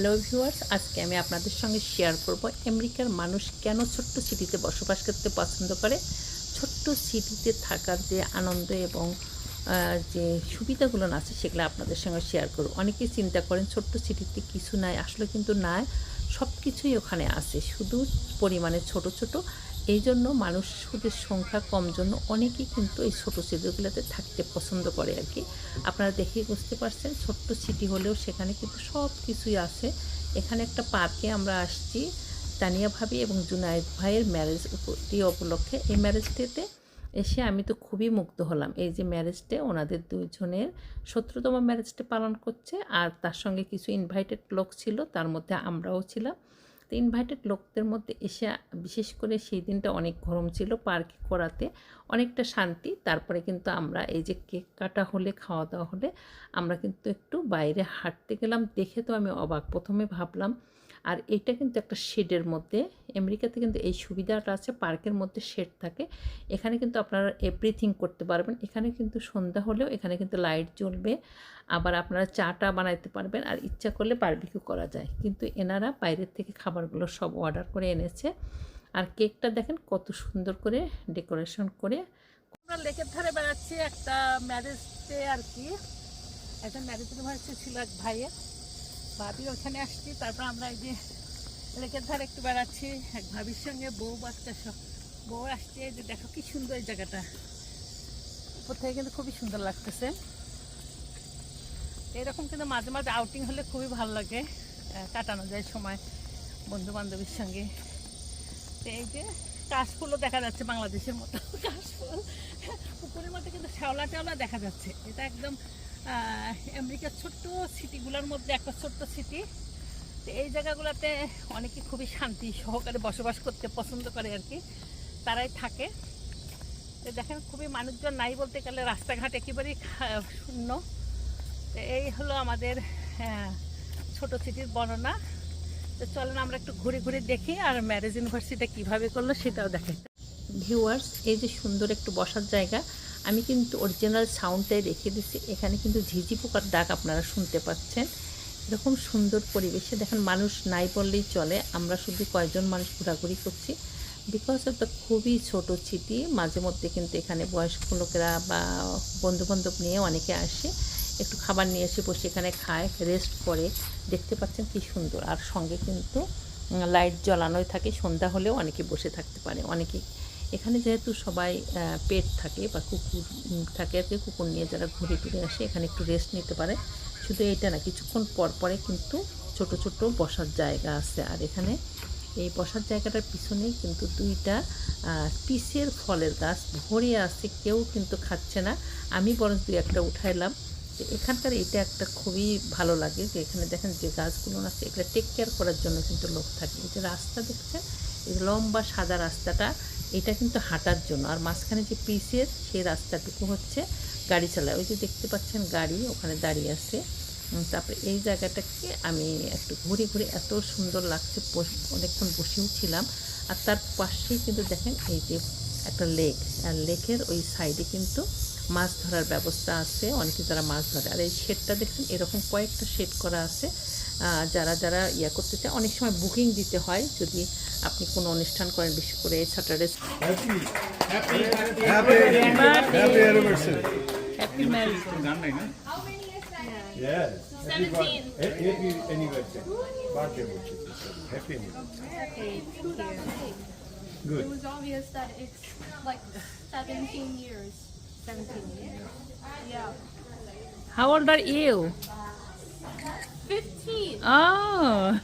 Hello viewers আজকে আমি আপনাদের সঙ্গে শেয়ার করব আমেরিকার মানুষ কেন ছোট্ট সিটিতে বসবাস করতে পছন্দ করে? ছোট্ট সিটিতে থাকার যে আনন্দ এবং যে সুবিধাগুলো আছে সেগুলো আপনাদের সঙ্গে শেয়ার করব। অনেকেই চিন্তা করেন ছোট্ট সিটিতে কিছু নাই, আসলে কিন্তু নাই। সব কিছুই ওখানে আছে। শুধু পরিমাণে ছোট ছোট। এই জন্য মানুষদের সংখ্যা কম, জন্য অনেকেই কিন্তু এই ছোটো সিটিগুলোতে থাকতে পছন্দ করে আর কি। আপনারা দেখেই বুঝতে পারছেন, ছোট্ট সিটি হলেও সেখানে কিন্তু সব কিছুই আছে। এখানে একটা পার্কে আমরা আসছি, তানিয়া ভাবি এবং জুনায়েদ ভাইয়ের ম্যারেজ উপলক্ষে। এই ম্যারেজটিতে এসে আমি তো খুবই মুগ্ধ হলাম। এই যে ম্যারেজটে ওনাদের দুইজনের সতেরোতম ম্যারেজটা পালন করছে। আর তার সঙ্গে কিছু ইনভাইটেড লোক ছিল, তার মধ্যে আমরাও ছিলাম। তো ইনভাইটেড লোকদের মধ্যে এসে, বিশেষ করে সেই দিনটা অনেক গরম ছিল পার্কে করাতে, অনেকটা শান্তি। তারপরে কিন্তু আমরা এই যে কেক কাটা হলে, খাওয়া দাওয়া হলে, আমরা কিন্তু একটু বাইরে হাঁটতে গেলাম দেখে তো আমি অবাক। প্রথমে ভাবলাম আর এটা কিন্তু একটা শেডের মধ্যে। আমেরিকাতে কিন্তু এই সুবিধাটা আছে, পার্কের মধ্যে শেড থাকে। এখানে কিন্তু আপনারা এভরিথিং করতে পারবেন। এখানে কিন্তু সন্ধ্যা হলেও এখানে কিন্তু লাইট জ্বলবে। আবার আপনারা চাটা বানাইতে পারবেন আর ইচ্ছা করলে বারবিকিউ করা যায়। কিন্তু এনারা বাইরের থেকে খাবারগুলো সব অর্ডার করে এনেছে। আর কেকটা দেখেন কত সুন্দর করে ডেকোরেশন করে। আমরা লেকের ধারে বেড়াচ্ছি একটা ম্যারেজে আর কি। একটা ম্যারেজ ছিল এক ভাইয়ের। ভাবি ওখানে আসছি, তারপর আমরা এই যে লেকের ধারে একটু বেড়াচ্ছি। এক ভাবির সঙ্গে বউ বাচ্চা সব বউ আসছে যে দেখো কি সুন্দর এই জায়গাটা। উপর থেকে কিন্তু খুবই সুন্দর লাগতেছে। এরকম কিন্তু মাঝে মাঝে আউটিং হলে খুবই ভালো লাগে কাটানো যায় সময় বন্ধু বান্ধবীর সঙ্গে। তো এই যে কাশফুলও দেখা যাচ্ছে বাংলাদেশের মতো। কাশফুল, পুকুরের মধ্যে কিন্তু শ্যাওলা টেওলা দেখা যাচ্ছে। এটা একদম আমেরিকার ছোট্ট সিটিগুলোর মধ্যে একটা ছোট্ট সিটি। তো এই জায়গাগুলোতে অনেকে খুবই শান্তি সহকারে বসবাস করতে পছন্দ করে আর কি। তারাই থাকে। তো দেখেন, খুবই মানুষজন নাই বলতে গেলে রাস্তাঘাট একেবারেই শূন্য। তো এই হলো আমাদের ছোট সিটির বর্ণনা। তো চলেন আমরা একটু ঘুরে ঘুরে দেখি আর ম্যারেজ ইউনিভার্সিটিটা কীভাবে করল সেটাও দেখে ভিউয়ার্স, এই যে সুন্দর একটু বসার জায়গা। আমি কিন্তু অরিজিনাল সাউন্ডটাই রেখে দিছি। এখানে কিন্তু ঝিঝি পোকার ডাক আপনারা শুনতে পাচ্ছেন। এরকম সুন্দর পরিবেশে দেখেন, মানুষ নাই বললেই চলে। আমরা শুধু কয়েকজন মানুষ ঘোরাঘুরি করছি। বিকজ অফ দ্য খুবই ছোট সিটি মাঝে মধ্যে কিন্তু এখানে বয়স্ক লোকেরা বা বন্ধুবান্ধব নিয়ে অনেকে আসে। একটু খাবার নিয়ে এসে বসে এখানে খায় রেস্ট করে। দেখতে পাচ্ছেন কি সুন্দর। আর সঙ্গে কিন্তু লাইট জ্বালানোই থাকে। সন্ধ্যা হলেও অনেকে বসে থাকতে পারে। অনেকে এখানে যেহেতু সবাই পেট থাকে বা কুকুর থাকে আর কি, কুকুর নিয়ে যারা ঘুরে ফিরে আসে, এখানে একটু রেস্ট নিতে পারে। শুধু এইটা না, কিছুক্ষণ পর পরে কিন্তু ছোট ছোট বসার জায়গা আছে। আর এখানে এই বসার জায়গাটার পিছনেই কিন্তু দুইটা পিসের ফলের গাছ ভরে আছে, কেউ কিন্তু খাচ্ছে না। আমি বরং দুই একটা উঠাইলাম। এখানকার এটা একটা খুবই ভালো লাগে যে এখানে দেখেন যে গাছগুলো আছে এগুলো টেক কেয়ার করার জন্য কিন্তু লোক থাকে। এই যে রাস্তা দেখছেন, এই লম্বা সাদা রাস্তাটা এটা কিন্তু হাঁটার জন্য। আর মাঝখানে যে পিসের সেই রাস্তাটুকু হচ্ছে গাড়ি চালায়। ওই যে দেখতে পাচ্ছেন গাড়ি, ওখানে দাঁড়িয়ে আছে। তারপরে এই জায়গাটাকে আমি একটু ঘুরে ঘুরে এত সুন্দর লাগছে অনেকক্ষণ বসেও ছিলাম। আর তার পাশেই কিন্তু দেখেন এই যে একটা লেক আর লেকের ওই সাইডে কিন্তু মাছ ধরার ব্যবস্থা আছে অনেকে যারা মাছ ধরে। আর এই শেডটা দেখছেন এরকম কয়েকটা শেড করা আছে। যারা যারা ইয়া করতে চায় অনেক সময় বুকিং দিতে হয় যদি আপনি কোনো অনুষ্ঠান করেন বেশি করে Saturday Good. It was obvious that it's like 17 years. Yeah. How old are you? 15. Oh.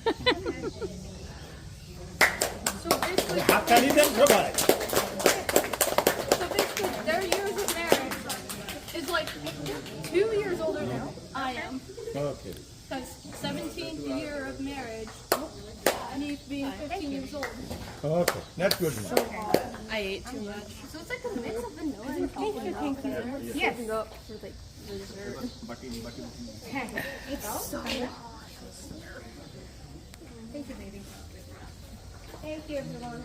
so basically, so basically, their years of marriage is like two years older now. I am. Okay. Because 17th year of marriage me being 15 years old. Oh, okay. That's good. enough. I ate too much. So it's like a mix of vanilla and chocolate. Thank you. Yes. Can go up for like dessert. It's so Thank you, baby. Thank you, everyone.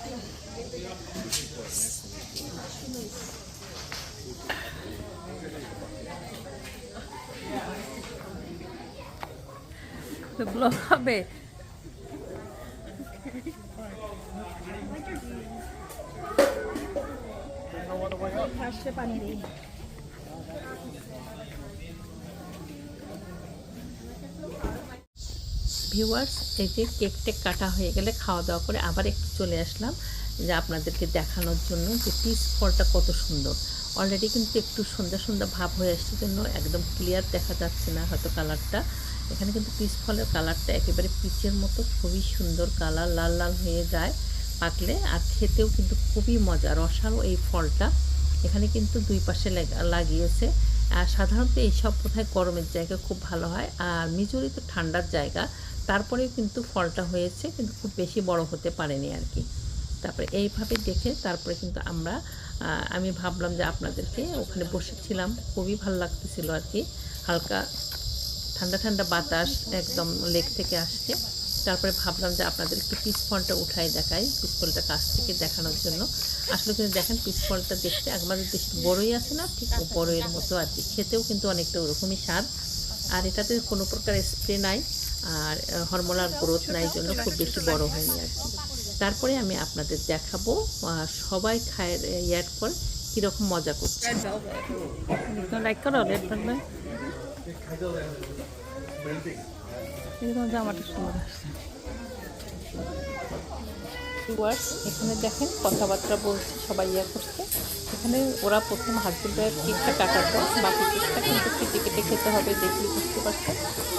দাঁড়িয়ে ঠিক আছে তো blog viewers এই যে cake take কাটা হয়ে গেলে খাওয়া দাওয়া করে আবার একটু চলে আসলাম, যে আপনাদেরকে দেখানোর জন্য যে পিস ফলটা কত সুন্দর। অলরেডি কিন্তু একটু সন্ধ্যা সন্ধ্যা ভাব হয়ে আসছে জন্য একদম ক্লিয়ার দেখা যাচ্ছে না হয়তো কালারটা এখানে কিন্তু পিস ফলের কালারটা একেবারে পিচের মতো, খুবই সুন্দর কালার লাল লাল হয়ে যায় পাকলে। আর খেতেও কিন্তু খুবই মজা, রসালো এই ফলটা। এখানে কিন্তু দুই পাশে লাগিয়েছে। আর সাধারণত এইসব কোথায় গরমের জায়গা খুব ভালো হয়। আর মিজুরি তো ঠান্ডার জায়গা তারপরেও কিন্তু ফলটা হয়েছে, কিন্তু খুব বেশি বড় হতে পারেনি আর কি তারপরে এইভাবে দেখে তারপরে কিন্তু আমরা আমি ভাবলাম যে আপনাদেরকে ওখানে বসেছিলাম, খুবই ভালো লাগতেছিল আর কি হালকা ঠান্ডা ঠান্ডা বাতাস একদম লেক থেকে আসছে। তারপরে ভাবলাম যে আপনাদের একটু পিস ফলটা উঠাই দেখাই পিস ফলটা কাছ থেকে দেখানোর জন্য। আসলে কিন্তু দেখেন পিস ফলটা দেখতে আমাদের দেশের বড়ই আছে না, ঠিক ও বড়ইয়ের মতো আর কি খেতেও কিন্তু অনেকটা ওরকমই স্বাদ। আর এটাতে কোনো প্রকার স্প্রে নাই। আর হরমোনাল গ্রোথ নাই জন্য খুব বেশি বড় হয়নি আর কি। তারপরে আমি আপনাদের দেখাবো সবাই খায়, ইয়ার পর কীরকম মজা করছে। লাইক করো ভেলভেট এরকম জামাটা সুন্দর আসছে। এখানে দেখেন কথাবার্তা বলছে, সবাই ইয়া করছে। এখানে ওরা প্রথম হাজবেন্ড ওয়াইফ কেকটা কাটাতো বাকি কেকটা কিন্তু কেটে কেটে খেতে হবে দেখি বুঝতে পারছে।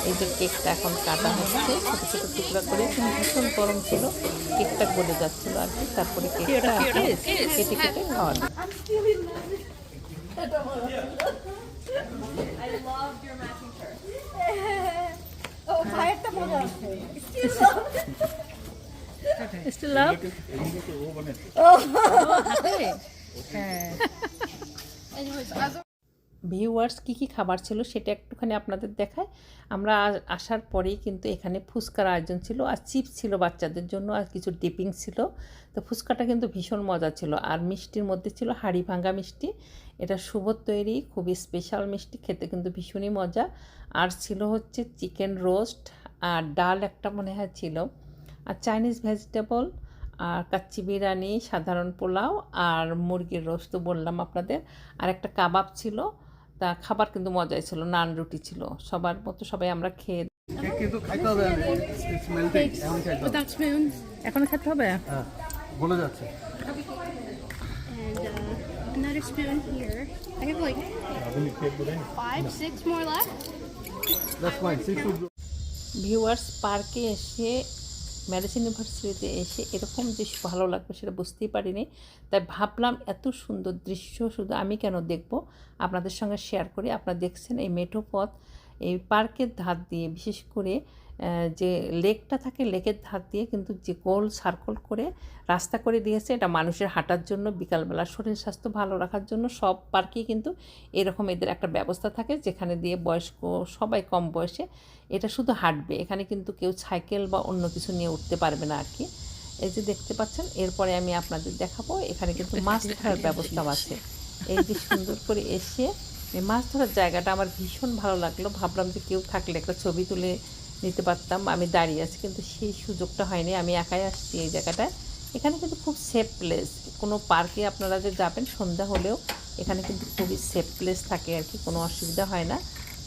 এই যে কেকটা এখন কাটা হচ্ছে ছোটো ছোটো টুকরা করে কিন্তু ভীষণ গরম ছিল কেকটা গলে যাচ্ছিল আর কি তারপরে কেকটা কেটে কেটে খাওয়া দাওয়া। I'm stealing love oh, viewers কী কী খাবার ছিল সেটা একটুখানি আপনাদের দেখায় আমরা আসার পরেই কিন্তু এখানে ফুচকার আয়োজন ছিল আর চিপস ছিল বাচ্চাদের জন্য আর কিছু ডিপিং ছিল। তো ফুচকাটা কিন্তু ভীষণ মজা ছিল আর মিষ্টির মধ্যে ছিল হাড়ি ভাঙ্গা মিষ্টি। এটা শুভর তৈরি, খুবই স্পেশাল মিষ্টি, খেতে কিন্তু ভীষণই মজা। আর ছিল হচ্ছে চিকেন রোস্ট আর ডাল একটা মনে হয় ছিল। আর চাইনিজ ভেজিটেবল আর কাচ্চি বিরিয়ানি সাধারণ পোলাও আর মুরগির রোস্ট তো বললাম আপনাদের। আর একটা কাবাব ছিল তা খাবার কিন্তু মজাই ছিল নান রুটি ছিল। সবার মতো সবাই আমরা খেয়ে কিন্তু খাইতে হবে এখন খেতে হবে? হ্যাঁ বলে যাচ্ছে। Uh, another spoon here. I have like আপনি কেক দেবেন five, six more left. That's fine six food viewers পার্কে এসে ম্যারেজ ইউনিভার্সিটিতে এসে এরকম যে ভালো লাগবে সেটা বুঝতেই পারিনি। তাই ভাবলাম এত সুন্দর দৃশ্য শুধু আমি কেন দেখব? আপনাদের সঙ্গে শেয়ার করি। আপনারা দেখছেন এই মেঠো পথ, এই পার্কের ধার দিয়ে। বিশেষ করে যে লেকটা থাকে লেকের ধার দিয়ে কিন্তু যে গোল সার্কল করে রাস্তা করে দিয়েছে এটা মানুষের হাঁটার জন্য বিকালবেলা শরীর স্বাস্থ্য ভালো রাখার জন্য সব পার্কেই কিন্তু এরকম এদের একটা ব্যবস্থা থাকে যেখানে দিয়ে বয়স্ক সবাই কম বয়সে এটা শুধু হাঁটবে। এখানে কিন্তু কেউ সাইকেল বা অন্য কিছু নিয়ে উঠতে পারবে না আর কি। এই যে দেখতে পাচ্ছেন এরপরে আমি আপনাদের দেখাবো এখানে কিন্তু মাছ ধরার ব্যবস্থাও আছে। এই যে সুন্দর করে এসে মাছ ধরার জায়গাটা আমার ভীষণ ভালো লাগল ভাবলাম যে কেউ থাকলে একটা ছবি তুলে নিতে পারতাম, আমি দাঁড়িয়ে আছি, কিন্তু সেই সুযোগটা হয়নি, আমি একাই আসছি এই জায়গাটায়। এখানে কিন্তু খুব সেফ প্লেস কোনো পার্কে আপনারা যে যাবেন, সন্ধ্যা হলেও এখানে কিন্তু খুবই সেফ প্লেস থাকে আর কি, কোনো অসুবিধা হয় না।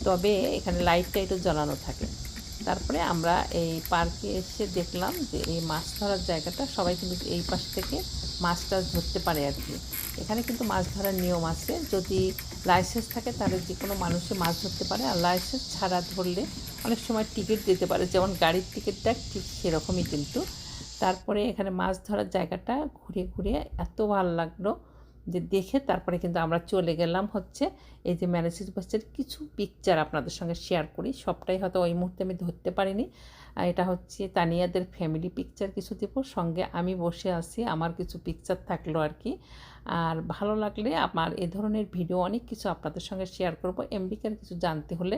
তবে এখানে লাইট টাইটও জ্বালানো থাকে। তারপরে আমরা এই পার্কে এসে দেখলাম যে এই মাছ ধরার জায়গাটা, সবাই কিন্তু এই পাশ থেকে মাছ টাছ ধরতে পারে আর কি। এখানে কিন্তু মাছ ধরার নিয়ম আছে। যদি লাইসেন্স থাকে, তাহলে যে কোনো মানুষে মাছ ধরতে পারে। আর লাইসেন্স ছাড়া ধরলে অনেক সময় টিকিট দিতে পারে। যেমন গাড়ির টিকিটটা ঠিক সেরকমই কিন্তু। তারপরে এখানে মাছ ধরার জায়গাটা ঘুরে ঘুরে এত ভালো লাগল। যে দেখে তারপরে কিন্তু আমরা চলে গেলাম হচ্ছে এই যে ম্যানেসিস বাসের কিছু পিকচার আপনাদের সঙ্গে শেয়ার করি। সবটাই হয়তো ওই মুহূর্তে আমি ধরতে পারিনি। এটা হচ্ছে তানিয়াদের ফ্যামিলি পিকচার কিছু দেবো। সঙ্গে আমি বসে আছি, আমার কিছু পিকচার থাকল আর কি। আর ভালো লাগলে আমার এ ধরনের ভিডিও অনেক কিছু আপনাদের সঙ্গে শেয়ার করব। আমেরিকার কিছু জানতে হলে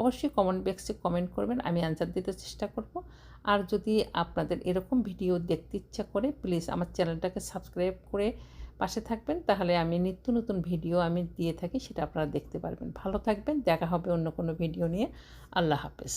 অবশ্যই কমেন্ট বক্সে কমেন্ট করবেন, আমি অ্যান্সার দিতে চেষ্টা করব। আর যদি আপনাদের এরকম ভিডিও দেখতে ইচ্ছা করে প্লিজ আমার চ্যানেলটাকে সাবস্ক্রাইব করে পাশে থাকবেন, তাহলে আমি নিত্য নতুন ভিডিও আমি দিয়ে থাকি, সেটা আপনারা দেখতে পারবেন। ভালো থাকবেন, দেখা হবে অন্য কোনো ভিডিও নিয়ে। আল্লাহ হাফেজ।